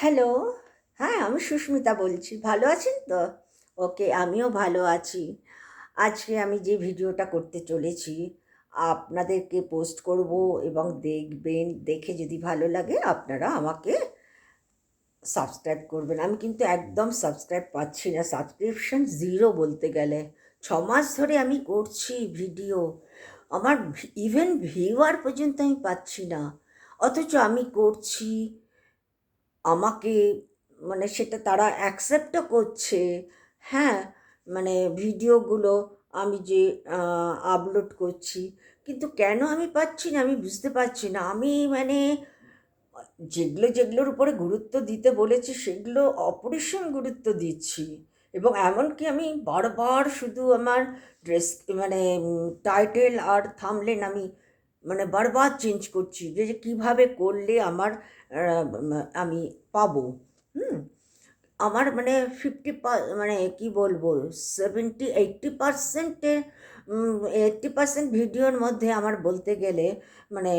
Hello হ্যাঁ আমি সুস্মিতা বলছি। ভালো আছেন তো? ওকে, আমিও ভালো আছি। আজকে আমি যে ভিডিওটা করতে চলেছি, আপনাদেরকে পোস্ট করব এবং দেখবেন, দেখে যদি ভালো লাগে, আপনারা আমাকে সাবস্ক্রাইব করবেন। আমি কিন্তু একদম সাবস্ক্রাইব পাচ্ছি না। সাবস্ক্রিপশন জিরো বলতে গেলে। ছ মাস ধরে আমি করছি ভিডিও। আমার ইভেন ভিউয়ার পর্যন্ত আমি পাচ্ছি না। অথচ আমি করছি আমাকে মানে সেটা তারা অ্যাকসেপ্টও করছে। হ্যাঁ মানে ভিডিওগুলো আমি যে আপলোড করছি। কিন্তু কেন আমি পাচ্ছি না? আমি বুঝতে পারছি না। আমি মানে যেগুলো, যেগুলোর উপরে গুরুত্ব দিতে বলেছি, সেগুলো অপরিসীম গুরুত্ব দিচ্ছি। এবং এমনকি আমি বারবার শুধু আমার ড্রেস মানে টাইটেল আর থামলেন আমি মানে বারবার চেঞ্জ করছি। যে, কীভাবে করলে আমার আমি পাবো। হুম, আমার মানে ফিফটি মানে কি বলব সেভেন্টি এইট্টি পারসেন্টে এইট্টি পার্সেন্ট ভিডিওর মধ্যে আমার বলতে গেলে মানে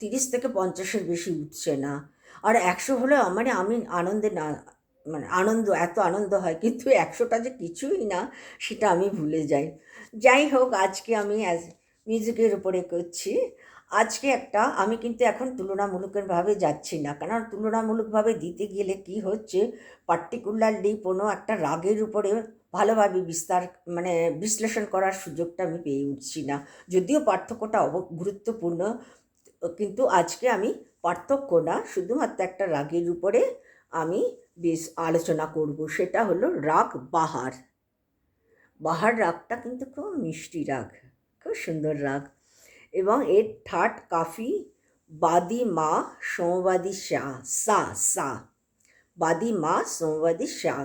তিরিশ থেকে পঞ্চাশের বেশি উঠছে না। আর একশো হলে মানে আমি আনন্দে না মানে আনন্দ, এত আনন্দ হয় কিন্তু একশোটা যে কিছুই না, সেটা আমি ভুলে যাই। যাই হোক, আজকে আমি অ্যাজ মিউজিকের উপরে করছি। আজকে একটা আমি কিন্তু এখন তুলনামূলকভাবে যাচ্ছি না। কারণ তুলনামূলকভাবে দিতে গেলে কি হচ্ছে পার্টিকুলারলি কোনো একটা রাগের উপরে ভালোভাবে বিস্তার মানে বিশ্লেষণ করার সুযোগটা আমি পেয়ে উঠছি না। যদিও পার্থক্যটা অব, গুরুত্বপূর্ণ, কিন্তু আজকে আমি পার্থক্য না, শুধুমাত্র একটা রাগের উপরে আমি বেশ আলোচনা করব, সেটা হলো রাগ বাহার। বাহার রাগটা কিন্তু খুব মিষ্টি রাগ, খুব সুন্দর রাগ। এবং এর থার্ড কাফি, বাদি মা, সোমবাদী শাহ, সা সা, বাদি মা, সোমবাদী শাহ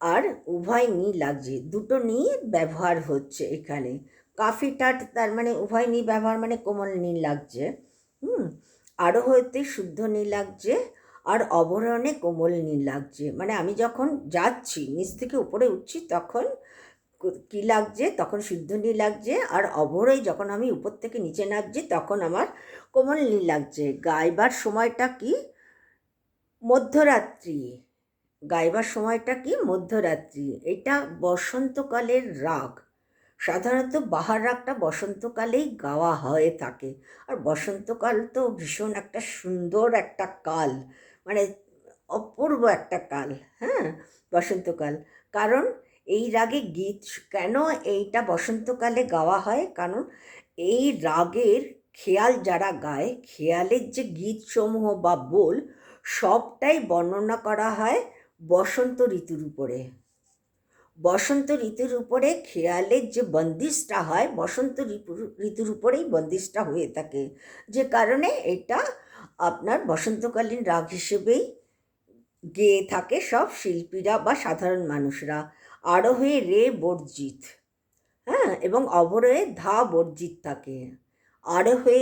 আর উভয় নি লাগছে। দুটো নি ব্যবহার হচ্ছে এখানে। কাফি টাট তার মানে উভয় নি ব্যবহার মানে কোমল নি লাগছে, হুম? আরও হইতে শুদ্ধ নি লাগছে আর অবরণে কোমল নীল লাগছে। মানে আমি যখন যাচ্ছি, নিচ থেকে উপরে উঠছি, তখন কী লাগছে? তখন শুদ্ধ নীল লাগছে। আর অবরই যখন আমি উপর থেকে নিচে নামছি, তখন আমার কোমল নীল লাগছে। গাইবার সময়টা কি? মধ্যরাত্রি। গাইবার সময়টা কি? মধ্যরাত্রি। এটা বসন্তকালের রাগ। সাধারণত বাহার রাগটা বসন্তকালেই গাওয়া হয়ে থাকে। আর বসন্তকাল তো ভীষণ একটা সুন্দর একটা কাল। মানে অপূর্ব একটা কাল হ্যাঁ? বসন্তকাল। কারণ এই রাগে গীত কেন এইটা বসন্তকালে গাওয়া হয়? কারণ এই রাগের খেয়াল যারা গায়, খেয়ালের যে গীতসমূহ বা বোল, সবটাই বর্ণনা করা হয় বসন্ত ঋতুর উপরে। বসন্ত ঋতুর উপরে খেয়ালের যে বন্দিশটা হয়, বসন্ত ঋতুর উপরেই বন্দিশটা হয়ে থাকে। যে কারণে এটা আপনার বসন্তকালীন রাগ হিসেবেই গেয়ে থাকে সব শিল্পীরা বা সাধারণ মানুষরা। আরোহে রে বর্জিত। হ্যাঁ এবং অবরোহে ধা বর্জিত থাকে আরোহে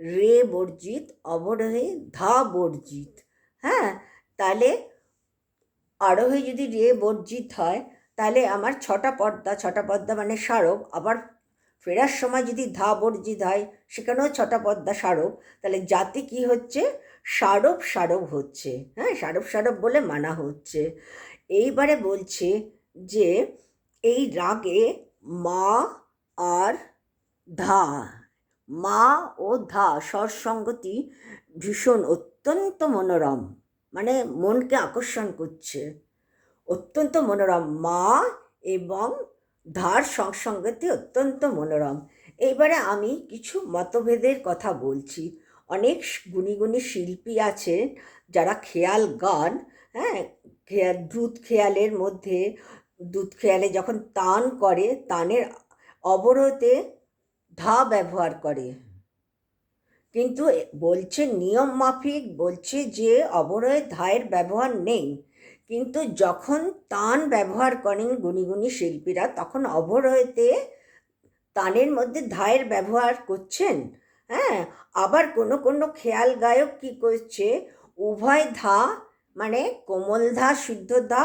রে বর্জিত, অবরোহে ধা বর্জিত। হ্যাঁ তাহলে আরোহে যদি রে বর্জিত হয়, তাহলে আমার ছটা পর্দা ছটা পর্দা মানে স্মারক। আবার ফেরার সময় যদি ধা বর্জিত হয়, সেখানেও ছটা পদ্মা সারব তাহলে জাতি কি হচ্ছে? সারব সারব হচ্ছে। হ্যাঁ সারব সারব বলে মানা হচ্ছে। এইবারে বলছে যে এই রাগে মা আর ধা, মা ও ধা স্বরসঙ্গতি ভীষণ অত্যন্ত মনোরম মানে মনকে আকর্ষণ করছে। অত্যন্ত মনোরম, মা এবং ধার সংসঙ্গতি অত্যন্ত মনোরম। এইবারে আমি কিছু মতভেদের কথা বলছি। অনেক গুণী গুণী শিল্পী আছে যারা খেয়াল গান হ্যাঁ খেয়াল দ্রুত খেয়ালের মধ্যে, দুধ খেয়ালে যখন তান করে, তানের অবরোধে ধা ব্যবহার করে। কিন্তু বলছে নিয়ম মাফিক, বলছে যে অবরোধে ধায়ের ব্যবহার নেই। কিন্তু যখন তান ব্যবহার করেন গুণী গুণী শিল্পীরা, তখন অবরোধে তানের মধ্যে ধায়ের ব্যবহার করছেন। হ্যাঁ আবার কোনো কোনো খেয়াল গায়ক কী করছে, উভয় ধা মানে কোমল ধা শুদ্ধ ধা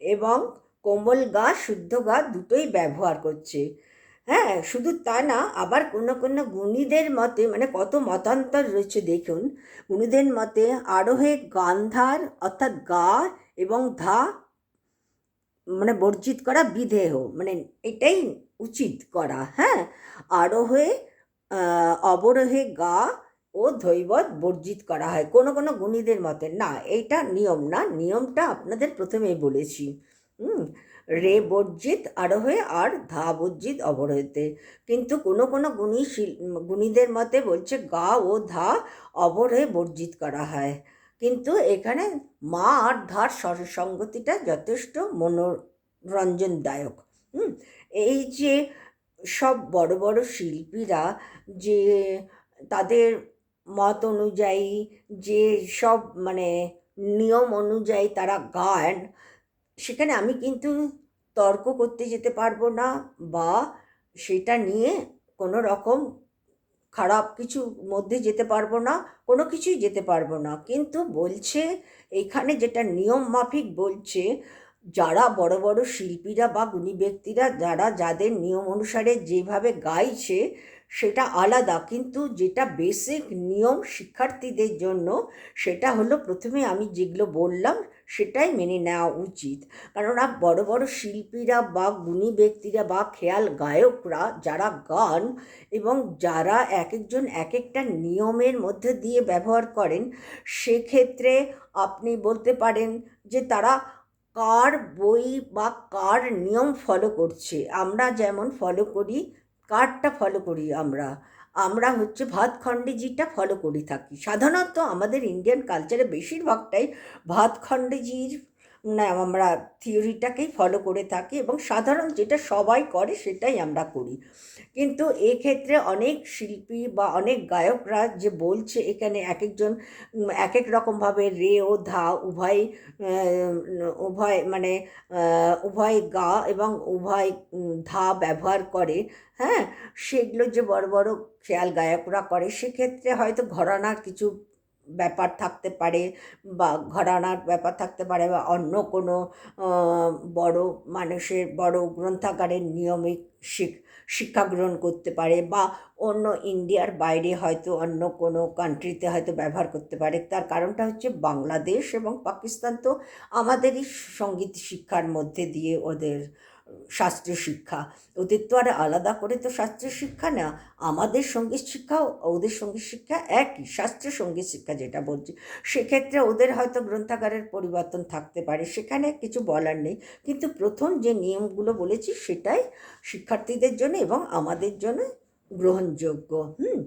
এবং কোমল গা শুদ্ধ গা দুটোই ব্যবহার করছে। হ্যাঁ শুধু তা না, আবার কোনো কোনো গুণীদের মতে মানে কত মতান্তর রয়েছে দেখুন, গুণীদের মতে আরোহে গান্ধার অর্থাৎ গা এবং ধা মানে বর্জিত করা বিধেয় মানে এটাই উচিত করা। হ্যাঁ আরোহে অবরোহে গা ও ধৈবত বর্জিত করা হয়। কোনো কোনো গুণীদের মতে, না, এইটা নিয়ম না, নিয়মটা আপনাদের প্রথমেই বলেছি। হুম, রে বর্জিত আরোহে আর ধা বর্জিত অবরোহেতে। কিন্তু কোনো কোনো গুণী শিল- গুণীদের মতে বলছে, গা ও ধা অবরোহে বর্জিত করা হয়। কিন্তু এখানে মা আর ধার সঙ্গতিটা যথেষ্ট মনোরঞ্জনদায়ক। হুম, এই যে সব বড় বড় শিল্পীরা যে তাদের মত অনুযায়ী যে সব মানে নিয়ম অনুযায়ী তারা গান, সেখানে আমি কিন্তু তর্ক করতে যেতে পারব না বা সেটা নিয়ে কোনো রকম খারাপ কিছু মধ্যে যেতে পারব না, কোনো কিছুই যেতে পারব না। কিন্তু বলছে, এখানে যেটা নিয়ম মাফিক বলছে, যারা বড় বড় শিল্পীরা বা গুণী ব্যক্তিরা, যারা যাদের নিয়ম অনুসারে যেভাবে গাইছে সেটা আলাদা। কিন্তু যেটা বেসিক নিয়ম শিক্ষার্থীদের জন্য, সেটা হলো প্রথমে আমি যেগুলো বললাম, সেটাই মেনে নেওয়া উচিত। কেননা বড় বড় শিল্পীরা বা গুণী ব্যক্তিরা বা খেয়াল গায়করা যারা গান এবং যারা এক একজন এক একটা নিয়মের মধ্যে দিয়ে ব্যবহার করেন, সেক্ষেত্রে আপনি বলতে পারেন যে তারা কার বই বা কার নিয়ম ফলো করছে। আমরা যেমন ফলো করি কারটা ফলো করি আমরা? আমরা হচ্ছে ভাত খণ্ডেজিটা ফলো করে থাকি। সাধারণত আমাদের ইন্ডিয়ান কালচারে বেশিরভাগটাই ভাতখণ্ডেজির না আমরা থিওরিটাকেই ফলো করে থাকি এবং সাধারণ যেটা সবাই করে সেটাই আমরা করি। কিন্তু এক্ষেত্রে অনেক শিল্পী বা অনেক গায়করা যে বলছে এখানে এক একজন এক এক রকমভাবে রে ও ধা, উভয় উভয় মানে উভয় গা এবং উভয় ধা ব্যবহার করে হ্যাঁ? সেগুলো যে বড় বড় খেয়াল গায়করা করে, সেক্ষেত্রে হয়তো ঘরানার কিছু ব্যাপার থাকতে পারে বা ঘরানার ব্যাপার থাকতে পারে বা অন্য কোনো বড় মানুষের, বড় গ্রন্থাগারের নিয়মে শিখ শিক্ষা গ্রহণ করতে পারে বা অন্য ইন্ডিয়ার বাইরে হয়তো অন্য কোনো কান্ট্রিতে হয়তো ব্যবহার করতে পারে। তার কারণটা হচ্ছে বাংলাদেশ এবং পাকিস্তান তো আমাদেরই সংগীত শিক্ষার মধ্যে দিয়ে ওদের শাস্ত্রীয় শিক্ষা। ওদের তো আর আলাদা করে তো শাস্ত্রীয় শিক্ষা না। আমাদের সংগীত শিক্ষা ওদের সংগীত শিক্ষা একই। শাস্ত্রীয় সংগীত শিক্ষা যেটা বলছি, সেক্ষেত্রে ওদের হয়তো গ্রন্থাগারের পরিবর্তন থাকতে পারে। সেখানে কিছু বলার নেই। কিন্তু প্রথম যে নিয়মগুলো বলেছি, সেটাই শিক্ষার্থীদের জন্য এবং আমাদের জন্য গ্রহণযোগ্য। হুম?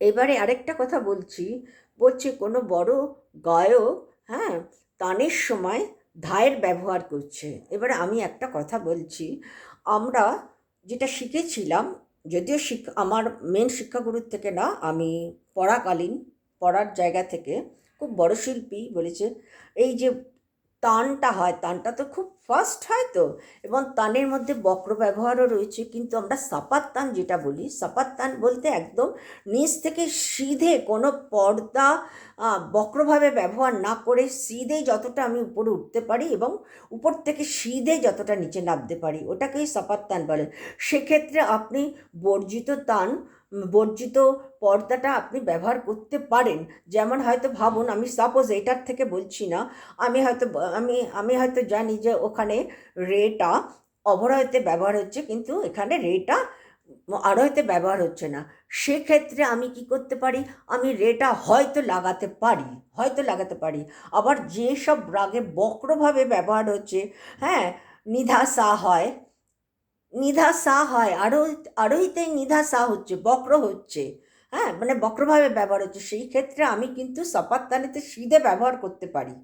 এবারে আরেকটা কথা বলছি। বলছে কোনো বড় গায়ক হ্যাঁ তানের সময় ধায়ের ব্যবহার করছে। এবার আমি একটা কথা বলছি। আমরা যেটা শিখেছিলাম, যদিও শিক্ষা আমার মেন শিক্ষাগুরুর থেকে না, আমি পড়াকালীন, পড়ার জায়গা থেকে খুব বড় শিল্পী বলেছে। এই যে তানটা হয়। তানটা তো খুব ফাস্ট হয় তো। এবং তানের মধ্যে বক্র ব্যবহারও রয়েছে। কিন্তু আমরা সাপাত তান যেটা বলি, সাপাত তান বলতে একদম নিচ থেকে সিধে কোনো পর্দা বক্রভাবে ব্যবহার না করে সিধে যতটা আমি উপরে উঠতে পারি এবং উপর থেকে সিধে যতটা নিচে নামতে পারি, ওটাকেই সাপাত তান বলে। সেক্ষেত্রে আপনি বর্জিত তান বর্জিত পর্দাটা আপনি ব্যবহার করতে পারেন। যেমন হয়তো ভাবুন, আমি সাপোজ এটার থেকে বলছি না, আমি হয়তো, আমি আমি হয়তো জানি যে ওখানে রেটা অবরয়তে ব্যবহার হচ্ছে, কিন্তু এখানে রেটা আরোহতে ব্যবহার হচ্ছে না। সেক্ষেত্রে আমি কি করতে পারি? আমি রেটা হয়তো লাগাতে পারি, হয়তো লাগাতে পারি। আবার যেসব রাগে বক্রভাবে ব্যবহার হচ্ছে হ্যাঁ নিধা সা হয় নিধা সা হয় আরও আরোহিতে নিধা সা হচ্ছে, বক্র হচ্ছে। হ্যাঁ মানে বক্রভাবে ব্যবহার হচ্ছে। সেই ক্ষেত্রে আমি কিন্তু সপাত্তানিতে সিধে ব্যবহার করতে পারি।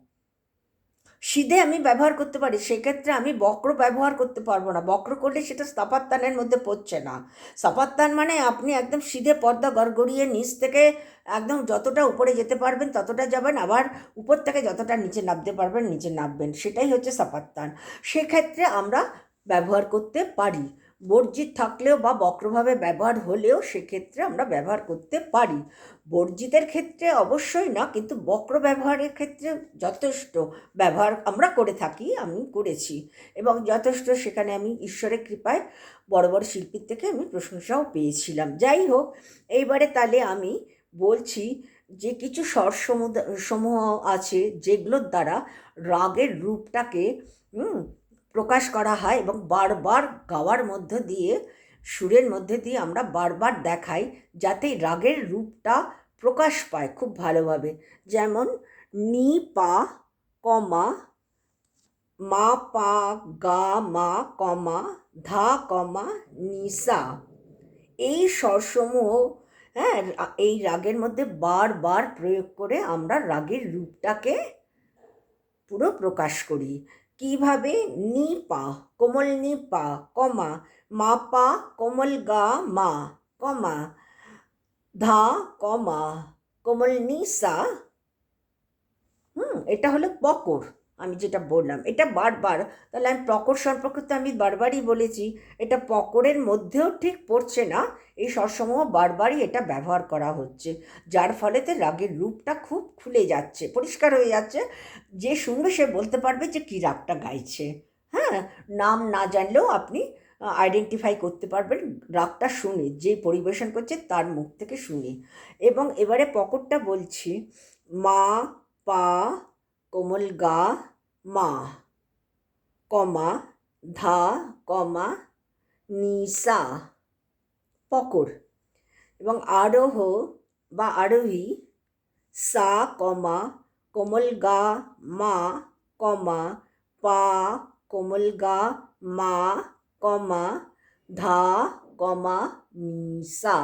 সিধে আমি ব্যবহার করতে পারি, সেক্ষেত্রে আমি বক্র ব্যবহার করতে পারব না। বক্র করলে সেটা সাপাত্তানের মধ্যে পড়ছে না। সাপাত্তান মানে আপনি একদম সিধে পর্দা গড়গড়িয়ে নিচ থেকে একদম যতটা উপরে যেতে পারবেন, ততটা যাবেন, আবার উপর থেকে যতটা নিচে নামতে পারবেন, নিচে নামবেন, সেটাই হচ্ছে সাপাত্তান। সেক্ষেত্রে আমরা ব্যবহার করতে পারি। বর্জিত থাকলেও বা বক্রভাবে ব্যবহার হলেও সেক্ষেত্রে আমরা ব্যবহার করতে পারি। বর্জিতের ক্ষেত্রে অবশ্যই না কিন্তু বক্র ব্যবহারের ক্ষেত্রে যথেষ্ট ব্যবহার আমরা করে থাকি আমি করেছি। এবং যথেষ্ট সেখানে আমি ঈশ্বরের কৃপায় বড় বড় শিল্পীর থেকে আমি প্রশংসাও পেয়েছিলাম। যাই হোক এইবারে তাহলে আমি বলছি যে কিছু স্বর সমূহ আছে যেগুলোর দ্বারা রাগের রূপটাকে হুম, প্রকাশ করা হয় এবং বারবার গাওয়ার মধ্য দিয়ে, সুরের মধ্যে দিয়ে আমরা বারবার দেখাই যাতে রাগের রূপটা প্রকাশ পায় খুব ভালোভাবে। যেমন, নি, পা, কমা, মা, পা, গা, মা, কমা, ধা, কমা নিসা এই স্বরসমূহ হ্যাঁ এই রাগের মধ্যে বারবার প্রয়োগ করে আমরা রাগের রূপটাকে পুরো প্রকাশ করি। কীভাবে নি পা, কোমল নি পা, কমা, মা পা, কোমল গা, মা, কমা, ধা, কমা, কোমল নি, সা। হুম, এটা হলো পকর আমি যেটা বললাম, এটা বারবার, তাহলে আমি পকর সম্পর্কে তো আমি বারবারই বলেছি, এটা পকরের মধ্যেও ঠিক পড়ছে না, এই স্বরসমূহ বারবারই এটা ব্যবহার করা হচ্ছে, যার ফলেতে রাগের রূপটা খুব খুলে যাচ্ছে, পরিষ্কার হয়ে যাচ্ছে, যে শুনবে সে বলতে পারবে যে কী রাগটা গাইছে হ্যাঁ নাম না জানলেও আপনি আইডেন্টিফাই করতে পারবেন রাগটা শুনে, যে পরিবেশন করছে তার মুখ থেকে শুনে, এবং এবারে পকরটা বলছি, মা, পা কোমল গা, মা, কমা, ধা, কমা, নিসা পকর এবং আরোহ বা আরোহী, সা, কমা, কোমল গা, মা, কমা, পা, কোমল গা, মা, কমা, ধা, কমা, নিসা।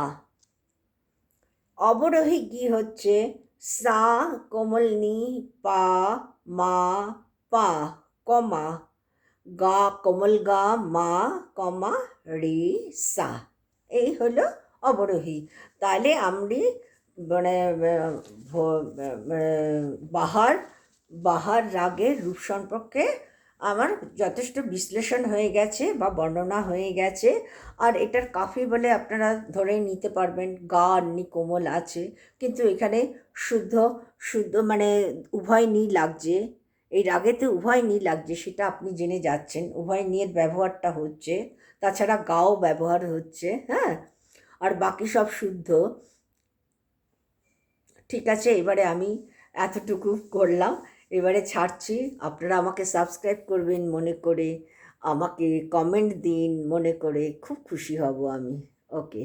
অবরোহী গি হচ্ছে? সা কোমল নি পা মা পা কমা গা কোমল গা মা কমা রে সা এই হলো অবরোহী। তাহলে আমরি মানে বাহার বাহার রাগের রূপ সম্পর্কে আমার যথেষ্ট বিশ্লেষণ হয়ে গেছে বা বর্ণনা হয়ে গেছে। আর এটার কাফি বলে আপনারা ধরে নিতে পারবেন, গা নি কোমল আছে, কিন্তু এখানে শুদ্ধ শুদ্ধ মানে উভয় নি লাগছে। এই রাগেতে উভয় নি লাগছে, সেটা আপনি জেনে যাচ্ছেন। উভয় নিয়ের ব্যবহারটা হচ্ছে, তাছাড়া গাও ব্যবহার হচ্ছে হ্যাঁ? আর বাকি সব শুদ্ধ। ঠিক আছে, এবারে আমি এতটুকু করলাম। এবারে ছাড়ছি। আপনারা আমাকে সাবস্ক্রাইব করবেন মনে করে, আমাকে কমেন্ট দিন মনে করে, খুব খুশি হব আমি। ওকে